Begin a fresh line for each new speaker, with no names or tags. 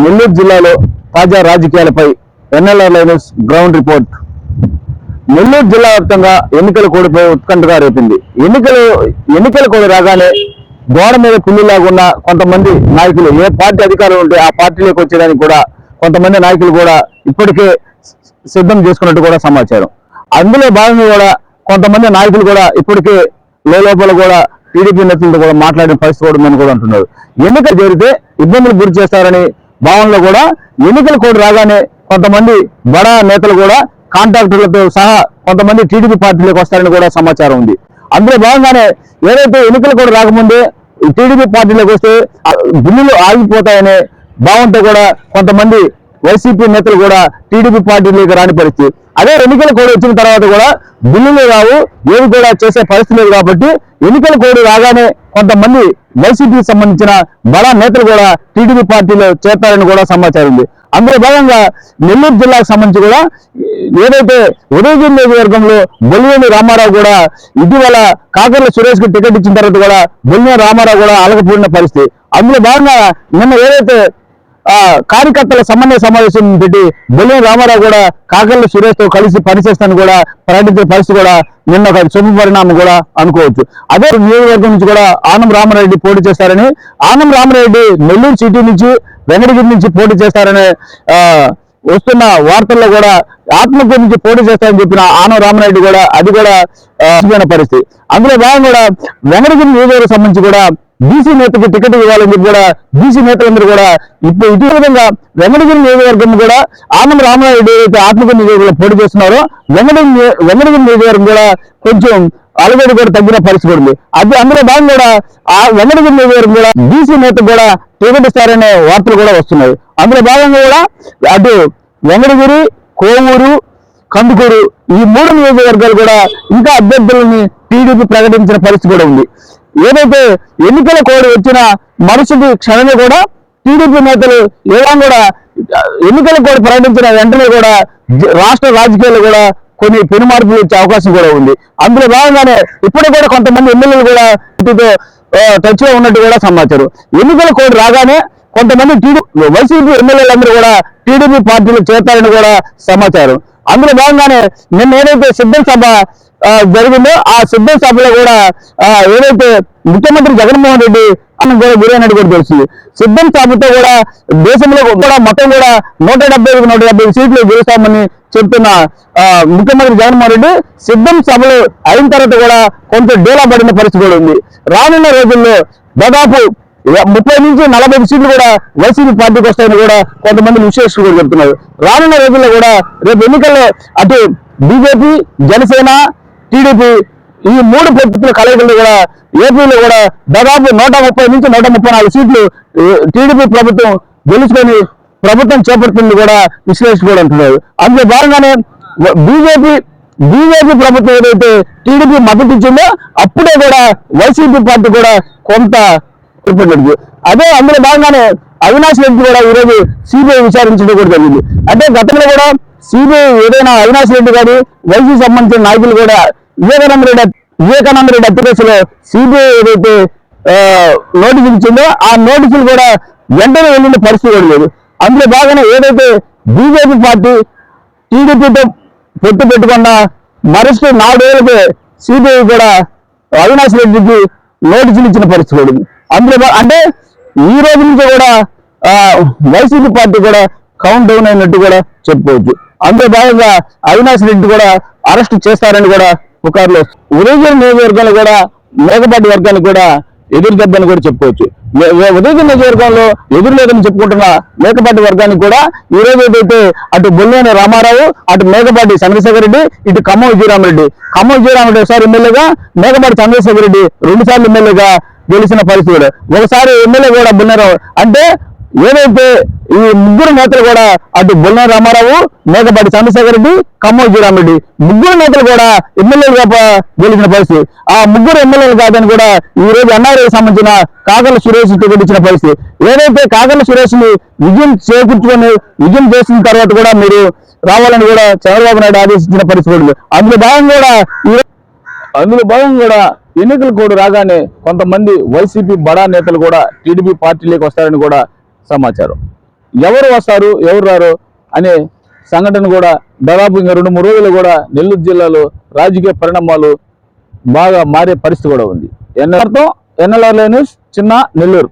నెల్లూరు జిల్లాలో తాజా రాజకీయాలపై ఎన్ఎల్ఆర్ లైనస్ గ్రౌండ్ రిపోర్ట్. నెల్లూరు జిల్లా వ్యాప్తంగా ఎన్నికల కోడిపై ఉత్కంఠగా రేపింది. ఎన్నికలు ఎన్నికల కోడి రాగానే గోడ మీద పిల్లిలాగా ఉన్న కొంతమంది నాయకులు ఏ పార్టీ అధికారం ఉంటే ఆ పార్టీలోకి వచ్చేదానికి కూడా కొంతమంది నాయకులు కూడా ఇప్పటికే సిద్ధం చేసుకున్నట్టు కూడా సమాచారం. అందులో భాగంగా కూడా కొంతమంది నాయకులు కూడా ఇప్పటికే లోపల కూడా టీడీపీ నేతలతో కూడా మాట్లాడిన పరిస్థితి కూడా ఉందని కూడా అంటున్నారు. ఎన్నికలు జరిగితే ఇబ్బందులు గురి చేస్తారని భావనలో కూడా ఎన్నికల కోడ్ రాగానే కొంతమంది బడా నేతలు కూడా కాంట్రాక్టర్లతో సహా కొంతమంది టీడీపీ పార్టీలోకి వస్తారని కూడా సమాచారం ఉంది. అందులో భాగంగానే ఏదైతే ఎన్నికలు కూడా రాకముందే టీడీపీ పార్టీలోకి వస్తే బిల్లులు ఆగిపోతాయనే భావంతో కూడా కొంతమంది వైసీపీ నేతలు కూడా టీడీపీ పార్టీలోకి రాని పరిస్థితి. అదే ఎన్నికల కోడ్ వచ్చిన తర్వాత కూడా బిల్లులు రావు ఏవి కూడా చేసే పరిస్థితి లేదు కాబట్టి ఎన్నికల కోడ్ రాగానే కొంతమంది వైసీపీకి సంబంధించిన బలా నేతలు కూడా టీడీపీ పార్టీలో చేస్తారని కూడా సమాచారం ఉంది. అందులో భాగంగా నెల్లూరు జిల్లాకు సంబంధించి కూడా ఏదైతే ఉదయగిరి నియోజకవర్గంలో బొల్లివేణి రామారావు కూడా ఇటీవల కాకర్ల సురేష్కి టికెట్ ఇచ్చిన తర్వాత కూడా బొల్లివేణి రామారావు కూడా అలగపోయిన పరిస్థితి. అందులో భాగంగా నిన్న ఏదైతే కార్యకర్తల సమన్వయ సమావేశం పెట్టి బొల్లిన రామారావు కూడా కాకర్ల సురేష్తో కలిసి పనిచేస్తాను కూడా ప్రకటించిన పరిస్థితి కూడా నిన్న ఒక శుభ పరిణామం కూడా అనుకోవచ్చు. అదే నియోజకవర్గం నుంచి కూడా ఆనం రామరెడ్డి పోటీ చేస్తారని ఆనం రామరెడ్డి నెల్లూరు సిటీ నుంచి వెంకటగిరి నుంచి పోటీ చేస్తారని వస్తున్న వార్తల్లో కూడా ఆత్మకూరు నుంచి పోటీ చేస్తారని చెప్పిన ఆనం రామరెడ్డి కూడా అది కూడా పరిస్థితి. అందులో భాగం కూడా వెంకటగిరి నియోజకవర్గం సంబంధించి కూడా బీసీ నేతకి టికెట్ ఇవ్వాలని చెప్పి కూడా బీసీ నేతలందరూ కూడా ఇప్పుడు ఇటు విధంగా వెంకటగిరి నియోజకవర్గం కూడా ఆనం రామనాయుడు ఏదైతే ఆత్మకూరు నియోజకవర్గంలో పోటీ చేస్తున్నారో వెంకటగిరి నియో- వెంకటగిరి నియోజకవర్గం కూడా కొంచెం అలగడి కూడా తగ్గిన పరిస్థితి కూడా ఉంది. అది అందులో భాగంగా కూడా ఆ వెంకటగిరి నియోజకవర్గం కూడా బీసీ నేత కూడా టికెట్ ఇస్తారనే వార్తలు కూడా వస్తున్నాయి. అందులో భాగంగా కూడా అటు వెంకటగిరి కోవూరు కందుకూరు ఈ మూడు నియోజకవర్గాలు కూడా ఇంకా అభ్యర్థులని టీడీపీ ప్రకటించిన పరిస్థితి కూడా ఉంది. ఏదైతే ఎన్నికల కోడ్ వచ్చిన మరుసటి క్షణమే కూడా టీడీపీ నేతలు ఏదైనా కూడా ఎన్నికల కోడ్ ప్రకటించిన వెంటనే కూడా రాష్ట్ర రాజకీయాల్లో కూడా కొన్ని పెను మార్పులు వచ్చే అవకాశం కూడా ఉంది. అందులో భాగంగానే ఇప్పటికి కూడా కొంతమంది ఎమ్మెల్యేలు కూడా టచ్లో ఉన్నట్టు కూడా సమాచారం. ఎన్నికల కోడ్ రాగానే కొంతమంది టీడీపీ వైసీపీ ఎమ్మెల్యేలందరూ కూడా టీడీపీ పార్టీలో చేరతారని కూడా సమాచారం. అందులో భాగంగానే నిన్న ఏదైతే సిద్ధం సభ జరిగిందో ఆ సిద్ధం సభలో కూడా ఏదైతే ముఖ్యమంత్రి జగన్మోహన్ రెడ్డి ఆయన కూడా గురైనట్టు కూడా తెలిసింది సిద్ధం సభతో కూడా దేశంలో కూడా మొత్తం కూడా నూట డెబ్బై ఐదు నూట డెబ్బై సీట్లు గెలుస్తామని చెప్తున్న ముఖ్యమంత్రి జగన్మోహన్ రెడ్డి సిద్ధం సభలు అయిన తర్వాత కూడా కొంత డీలా పడిన పరిస్థితి కూడా ఉంది. రానున్న రోజుల్లో దాదాపు ముప్పై నుంచి నలభై సీట్లు కూడా వైసీపీ పార్టీకి వస్తాయని కూడా కొంతమంది విశ్లేషకులు కూడా చెప్తున్నారు. రానున్న రోజుల్లో కూడా రేపు ఎన్నికల్లో అటు బీజేపీ జనసేన టీడీపీ ఈ మూడు ప్రభుత్వ కలయికలు కూడా ఏపీలో కూడా దాదాపు నూట ముప్పై నుంచి నూట ముప్పై నాలుగు సీట్లు టీడీపీ ప్రభుత్వం గెలుచుకొని ప్రభుత్వం చేపడుతుంది కూడా విశ్లేషకులు కూడా అంటున్నారు అందులో భాగంగానే బీజేపీ బీజేపీ ప్రభుత్వం ఏదైతే టీడీపీ మద్దతు ఇచ్చిందో అప్పుడే కూడా వైసీపీ పార్టీ కూడా కొంత ఏర్పడినట్టు అదే అందులో భాగంగానే అవినాష్ రెడ్డి కూడా ఈరోజు సిబిఐ విచారించడం కూడా జరిగింది. అంటే గతంలో కూడా సిబిఐ ఏదైనా అవినాష్ రెడ్డి గారి వైసీపీ సంబంధించిన నాయకులు కూడా వివేకానంద రెడ్డి వివేకానంద రెడ్డి హత్య కేసులో సిబిఐ ఏదైతే నోటీసులు ఇచ్చిందో ఆ నోటీసులు కూడా వెంటనే వెళ్ళిన పరిస్థితి కూడా లేదు. అందులో భాగంగా ఏదైతే బీజేపీ పార్టీ టీడీపీతో పొత్తు పెట్టుకున్న మరుసటి నాలుగేళ్ళకి సిబిఐ కూడా అవినాష్ రెడ్డికి నోటీసులు ఇచ్చిన పరిస్థితి కూడా అందులో అంటే ఈ రోజు నుంచి కూడా వైసీపీ పార్టీ కూడా కౌంట్ డౌన్ అయినట్టు కూడా చెప్పుకోవచ్చు. అందులో భాగంగా అవినాష్ రెడ్డి కూడా అరెస్ట్ చేస్తారని కూడా పుకార్లు ఉదయగిరి నియోజకవర్గంలో కూడా మేకపాటి వర్గానికి కూడా ఎదురు దెబ్బని కూడా చెప్పుకోవచ్చు. ఉదయగిరి నియోజకవర్గంలో ఎదురు లేదని చెప్పుకుంటున్న మేకపాటి వర్గానికి కూడా ఈ రోజు ఏదైతే అటు బొల్లేని రామారావు అటు మేకపాటి చంద్రశేఖర్ రెడ్డి ఇటు ఖమ్మం విజయరామరెడ్డి. ఖమ్మం విజయరామరెడ్డి ఒకసారి ఎమ్మెల్యేగా మేకపాటి చంద్రశేఖర్ రెడ్డి రెండు సార్లు ఎమ్మెల్యేగా గెలిచిన పరిస్థితి కూడా ఒకసారి ఎమ్మెల్యే కూడా బుల్లారావు. అంటే ఏదైతే ఈ ముగ్గురు నేతలు కూడా అటు బొల్ల రామారావు మేకపాటి చంద్రశేఖర్ రెడ్డి ఖమ్మం విజయరామరెడ్డి ముగ్గురు నేతలు కూడా ఎమ్మెల్యేలుగా గెలిచిన పరిస్థితి. ఆ ముగ్గురు ఎమ్మెల్యేలు కాదని కూడా ఈ రోజు ఎన్ఆర్ఐ సంబంధించిన కాకల సురేష్ గెలిచిన పరిస్థితి. ఏదైతే కాకల సురేష్ని విజయం చేకూర్చుకొని విజయం చేసిన తర్వాత కూడా మీరు రావాలని కూడా చంద్రబాబు నాయుడు ఆదేశించిన పరిస్థితి అందులో భాగం కూడా అందులో భాగం కూడా ఎన్నికల కోడ్ రాగానే కొంతమంది వైసీపీ బడా నేతలు కూడా టీడీపీ పార్టీలోకి వస్తారని కూడా సమాచారం. ఎవరు వస్తారు ఎవరు రారు అనే సంఘటన కూడా దాదాపు ఇంకా రెండు మూడు రోజులు కూడా నెల్లూరు జిల్లాలో రాజకీయ పరిణామాలు బాగా మారే పరిస్థితి కూడా ఉంది. ఎన్ఆర్తో ఎన్ఎల్ఆర్ న్యూస్ చిన్న నెల్లూరు.